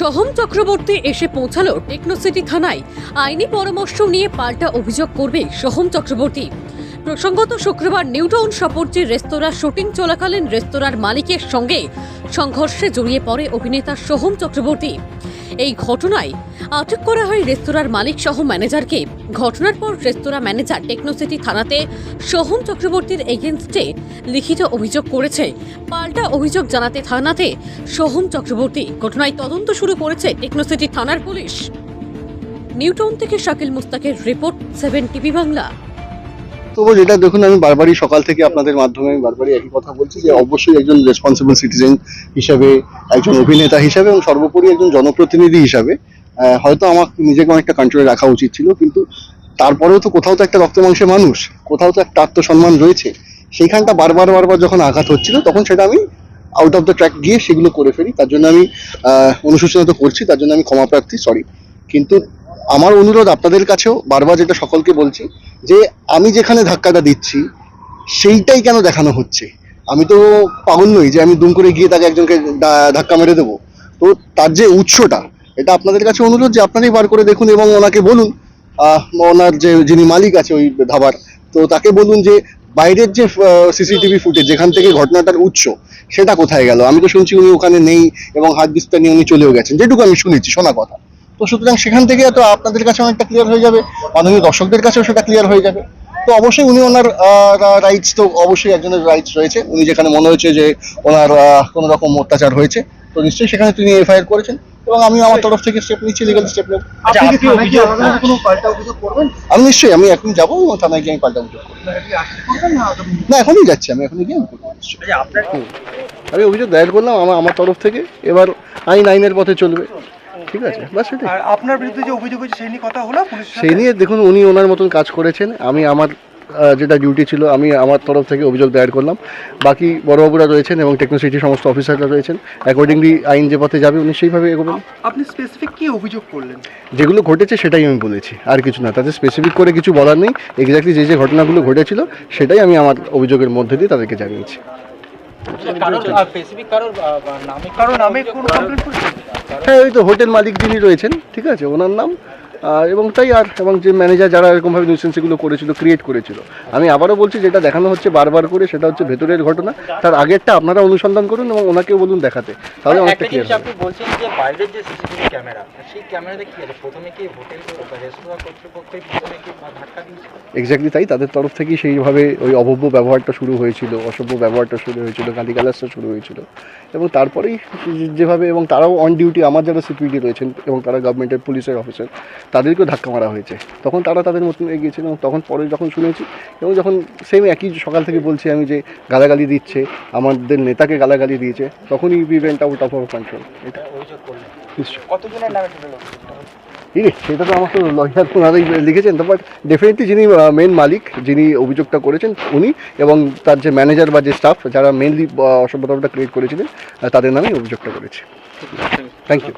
সোহম চক্রবর্তী এসে পৌঁছালো টেকনোসিটি থানায়। আইনি পরামর্শ নিয়ে পাল্টা অভিযোগ করবে সোহম চক্রবর্তী। প্রসঙ্গত শুক্রবার নিউটাউন সপর্যের রেস্তোরাঁ শুটিং চলাকালীন রেস্তোরাঁর মালিকের সঙ্গে সংঘর্ষে জড়িয়ে পড়ে অভিনেতা সোহম চক্রবর্তী। এই ঘটনায় আটক করা হয় রেস্তোরাঁর মালিক সহ ম্যানেজারকে। ঘটনার পর রেস্তোরাঁ ম্যানেজার টেকনোসিটি থানাতে সোহম চক্রবর্তীর এগেনস্টে লিখিত অভিযোগ করেছে। পাল্টা অভিযোগ জানাতে থানাতে সোহম চক্রবর্তী ঘটনায় তদন্ত শুরু করেছে টেকনোসিটি থানার পুলিশ। নিউটাউন থেকে শাকিল মুস্তাকের রিপোর্ট, সেভেন টিভি বাংলা। তবু যেটা দেখুন, আমি বারবারই সকাল থেকে আপনাদের মাধ্যমে বারবারই একই কথা বলছি যে অবশ্যই একজন রেসপন্সিবল সিটিজেন হিসাবে, একজন অভিনেতা হিসাবে এবং সর্বোপরি একজন জনপ্রতিনিধি হিসাবে হয়তো আমার নিজেকে অনেকটা কন্ট্রোলে রাখা উচিত ছিল, কিন্তু তারপরেও তো কোথাও তো একটা রক্ত মাংসের মানুষ, কোথাও তো একটা আত্মসম্মান রয়েছে। সেইখানটা বারবার বারবার যখন আঘাত হচ্ছিল, তখন সেটা আমি আউট অফ দ্য ট্র্যাক গিয়ে সেগুলো করে ফেলি। তার জন্য আমি অনুশোচনা তো করছি, তার জন্য আমি ক্ষমা প্রার্থী সরি কিন্তু আমার অনুরোধ আপনাদের কাছেও বারবার যেটা সকলকে বলছি, যে আমি যেখানে ধাক্কাটা দিচ্ছি, সেইটাই কেন দেখানো হচ্ছে? আমি তো পাগল নই যে আমি দুম করে গিয়ে তাকে একজনকে ধাক্কা মেরে দেবো। তো তার যে উৎসটা এটা আপনাদের কাছে অনুরোধ যে আপনারাই বার করে দেখুন এবং ওনাকে বলুন ওনার যে যিনি মালিক আছে ওই ধাবার, তো তাকে বলুন যে বাইরের যে সিসিটিভি ফুটেজ, যেখান থেকে ঘটনাটার উৎস, সেটা কোথায় গেল? আমি তো শুনছি উনি ওখানে নেই এবং হাত বিস্তার নিয়ে উনি চলেও গেছেন। যেটুকু আমি শুনেছি, শোনা কথা। তো সুতরাং সেখান থেকে তো আপনাদের কাছে অনেকটা ক্লিয়ার হয়ে যাবে, মাননীয় দর্শকদের কাছেও সেটা ক্লিয়ার হয়ে যাবে। তো অবশ্যই উনি ওনার রাইটস তো অবশ্যই একজনের রাইটস রয়েছে। উনি যেখানে মনে হয়েছে যে ওনার কোনো রকম অত্যাচার হয়েছে, তো নিশ্চয়ই সেখানে তিনি এফআইআর করেছেন। এবং আমি আমার তরফ থেকে স্টেপ নিচ্ছি লিগাল স্টেপ নেব। আমি নিশ্চয়ই আমি এখন যাব এবং থানায় গিয়ে আমি পাল্টা অভিযোগ না এখনই যাচ্ছি আমি এখনই গিয়ে আমি করব আচ্ছা, আপনার আমি অভিযোগ দায়ের করলাম আমার আমার তরফ থেকে। এবার আইন আইনের পথে চলবে। ঠিক আছে বাস সেটাই আর আপনার বিরুদ্ধে যে অভিযোগ হয়েছে সেই নিয়ে কথা হলো সেই নিয়ে দেখুন উনি ওনার মতন কাজ করেছেন। আমি আমার যেটা ডিউটি ছিল আমি আমার তরফ থেকে অভিযোগ দায়ের করলাম। বাকি বড়বাবুরা রয়েছেন এবং টেকনোসিটির সমস্ত অফিসাররা রয়েছেন। অ্যাকর্ডিংলি আইন যে পথে যাবে উনি সেইভাবে এগোবেন। আপনি স্পেসিফিক কি অভিযোগ করলেন? যেগুলো ঘটেছে সেটাই আমি বলেছি আর কিছু না। তাদের স্পেসিফিক করে কিছু বলার নেই। এক্স্যাক্টলি যে যে ঘটনাগুলো ঘটেছিল সেটাই আমি আমার অভিযোগের মধ্যে দিয়ে তাদেরকে জানিয়েছি। করেছি হ্যাঁ ওই তো হোটেল মালিক যিনি রয়েছেন ঠিক আছে ওনার নাম এবং তাই আর এবং যে ম্যানেজার যারা এরকমভাবে নিউসেন্সিগুলো করেছিল ক্রিয়েট করেছিল। আমি আবারও বলছি যেটা দেখানো হচ্ছে বারবার করে সেটা হচ্ছে ভেতরের ঘটনা। তার আগেরটা আপনারা অনুসন্ধান করুন এবং ওনাকেও বলুন দেখাতে। তাহলে অনেকটা ক্লিয়ার আপনি বলছেন যে বাইরের যে সিসিটিভি ক্যামেরা সেই ক্যামেরাতে কি আছে প্রথমে কি হোটেল রেস্তোরাঁ কর্তৃপক্ষই প্রথমে কি ধাক্কা দিয়েছিল? এক্স্যাক্টলি তাই তাদের তরফ থেকেই সেইভাবে ওই অভব্য ব্যবহারটা শুরু হয়েছিল অসভ্য ব্যবহারটা শুরু হয়েছিল গালিগালাজটা শুরু হয়েছিল। এবং তারপরেই যেভাবে এবং তারাও অন ডিউটি আমার যারা সিকিউরিটি রয়েছেন এবং তারা গভর্নমেন্টের পুলিশের অফিসার তাদেরকেও ধাক্কা মারা হয়েছে। তখন তারা তাদের মতন এগিয়েছেন এবং তখন পরে যখন শুনেছি এবং যখন সেম একই সকাল থেকে বলছি আমি যে গালাগালি দিচ্ছে আমাদের নেতাকে গালাগালি দিয়েছে তখনই event out of our control এটা কতজনের নামে অভিযোগটা সেটা তো আমার তো লয়ার ওনারাই লিখেছেন তো বাট ডেফিনেটলি যিনি মেন মালিক যিনি অভিযোগটা করেছেন উনি এবং তার যে ম্যানেজার বা যে স্টাফ যারা মেনলি অসভ্যতাটা ক্রিয়েট করেছিলেন তাদের নামেই অভিযোগটা করেছে। Thank you